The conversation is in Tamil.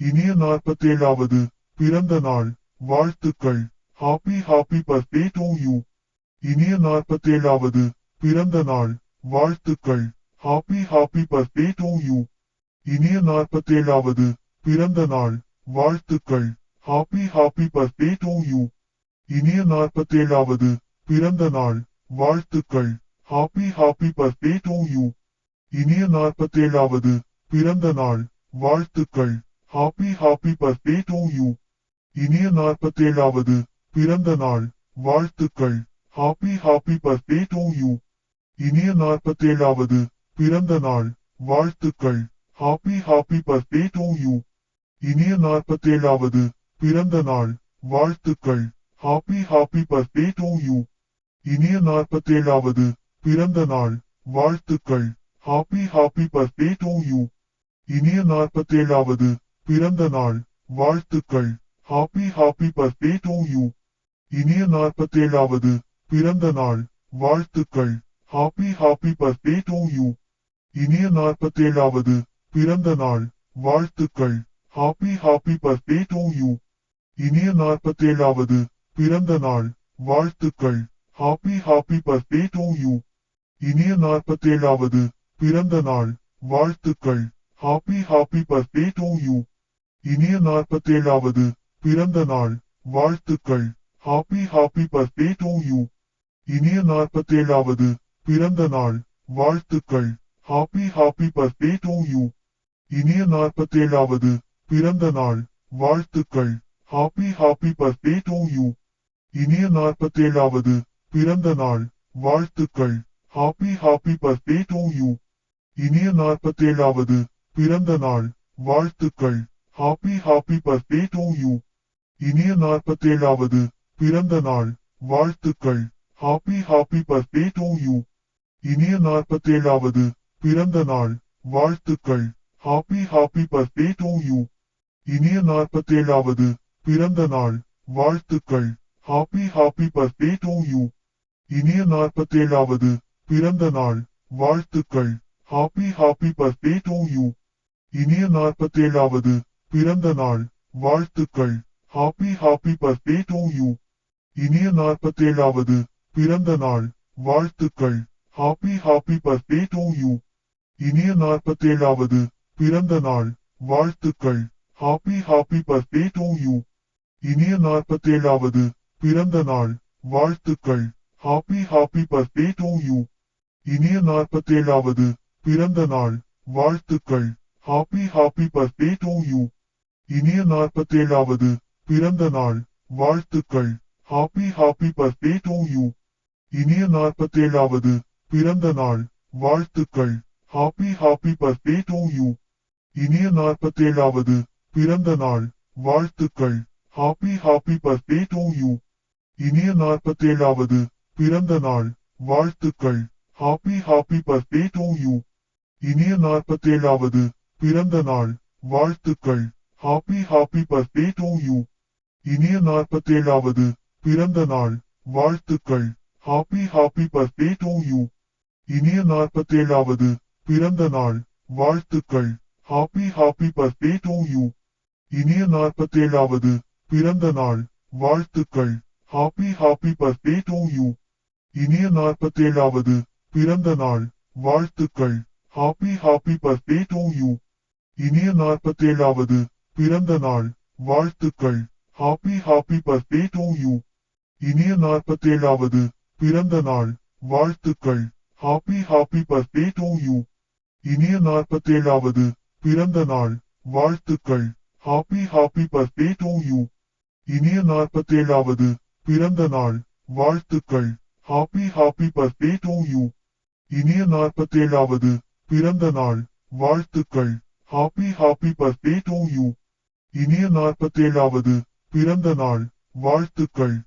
இனிய நாற்பத்தேழாவது பிறந்த நாள். வாழ்த்துக்கள். Happy happy birthday to you இனிய நாற்பத்தேழாவது பிறந்த நாள். வாழ்த்துக்கள். Happy happy birthday to you இனிய நாற்பத்தேழாவது பிறந்த நாள். வாழ்த்துக்கள். Happy happy birthday to you இனிய நாற்பத்தேழாவது பிறந்த நாள். வாழ்த்துக்கள். Happy happy birthday to you இனிய நாற்பத்தேழாவது பிறந்த நாள். வாழ்த்துக்கள். Happy happy birthday to you இனிய நாற்பத்தேழாவது பிறந்த நாள். வாழ்த்துக்கள். Happy happy birthday to you இனிய நாற்பத்தேழாவது பிறந்த நாள். வாழ்த்துக்கள். Happy happy birthday to you இனிய நாற்பத்தேழாவது பிறந்த நாள். வாழ்த்துக்கள். Happy happy birthday to you இனிய நாற்பத்தேழாவது பிறந்த நாள். வாழ்த்துக்கள். Happy happy birthday to you இனிய நாற்பத்தேழாவது பிறந்த நாள் வாழ்த்துக்கள். Happy happy birthday to you இனிய நாற்பத்தேழாவது பிறந்த நாள் வாழ்த்துக்கள். Happy happy birthday to you இனிய நாற்பத்தேழாவது பிறந்த நாள் வாழ்த்துக்கள். Happy happy birthday to you இனிய நாற்பத்தேழாவது பிறந்த நாள் வாழ்த்துக்கள். Happy happy birthday to you இனிய நாற்பத்தேழாவது பிறந்த நாள் வாழ்த்துக்கள். Happy happy birthday to you இனிய நாற்பத்தேழாவது பிறந்த நாள். வாழ்த்துக்கள். Happy happy birthday to you இனிய நாற்பத்தேழாவது பிறந்த நாள். வாழ்த்துக்கள். Happy happy birthday to you இனிய நாற்பத்தேழாவது பிறந்த நாள். வாழ்த்துக்கள். Happy happy birthday to you இனிய நாற்பத்தேழாவது பிறந்த நாள். வாழ்த்துக்கள். Happy happy birthday to you இனிய நாற்பத்தேழாவது பிறந்த நாள். வாழ்த்துக்கள். Happy happy birthday to you இனிய நாற்பத்தேழாவது பிறந்த நாள். வாழ்த்துக்கள். Happy happy birthday to you இனிய நாற்பத்தேழாவது பிறந்த நாள். வாழ்த்துக்கள். Happy happy birthday to you இனிய நாற்பத்தேழாவது பிறந்த நாள். வாழ்த்துக்கள். Happy happy birthday to you இனிய நாற்பத்தேழாவது பிறந்த நாள். வாழ்த்துக்கள். Happy happy birthday to you இனிய நாற்பத்தேழாவது பிறந்த நாள் வாழ்த்துக்கள். Happy happy birthday to you இனிய நாற்பத்தேழாவது பிறந்த நாள் வாழ்த்துக்கள். Happy happy birthday to you இனிய நாற்பத்தேழாவது பிறந்த நாள் வாழ்த்துக்கள். Happy happy birthday to you இனிய நாற்பத்தேழாவது பிறந்த நாள் வாழ்த்துக்கள். Happy happy birthday to you இனிய நாற்பத்தேழாவது பிறந்த நாள் வாழ்த்துக்கள். Happy happy birthday to you இனிய நாற்பத்தேழாவது பிறந்த நாள் வாழ்த்துக்கள். Happy happy birthday to you இனிய நாற்பத்தேழாவது பிறந்த நாள் வாழ்த்துக்கள். Happy happy birthday to you இனிய நாற்பத்தேழாவது பிறந்த நாள் வாழ்த்துக்கள். Happy happy birthday to you இனிய நாற்பத்தேழாவது பிறந்த நாள் வாழ்த்துக்கள். Happy happy birthday to you இனிய நாற்பத்தேழாவது பிறந்த நாள் வாழ்த்துக்கள். Happy happy birthday to you இனிய நாற்பத்தேழாவது பிறந்த நாள். வாழ்த்துக்கள். Happy happy birthday to you இனிய நாற்பத்தேழாவது பிறந்த நாள். வாழ்த்துக்கள். Happy happy birthday to you இனிய நாற்பத்தேழாவது பிறந்த நாள். வாழ்த்துக்கள். Happy happy birthday to you இனிய நாற்பத்தேழாவது பிறந்த நாள். வாழ்த்துக்கள். Happy happy birthday to you இனிய நாற்பத்தேழாவது பிறந்த நாள் வாழ்த்துக்கள். Happy happy birthday to you இனிய நாற்பத்தேழாவது பிறந்த நாள் வாழ்த்துக்கள். Happy happy birthday to you இனிய நாற்பத்தேழாவது பிறந்த நாள் வாழ்த்துக்கள். Happy happy birthday to you இனிய நாற்பத்தேழாவது பிறந்த நாள் வாழ்த்துக்கள். Happy happy birthday to you இனிய நாற்பத்தேழாவது பிறந்த நாள் வாழ்த்துக்கள். Happy happy birthday to you இனிய நாற்பத்தேழாவது பிறந்த நாள் வாழ்த்துக்கள்.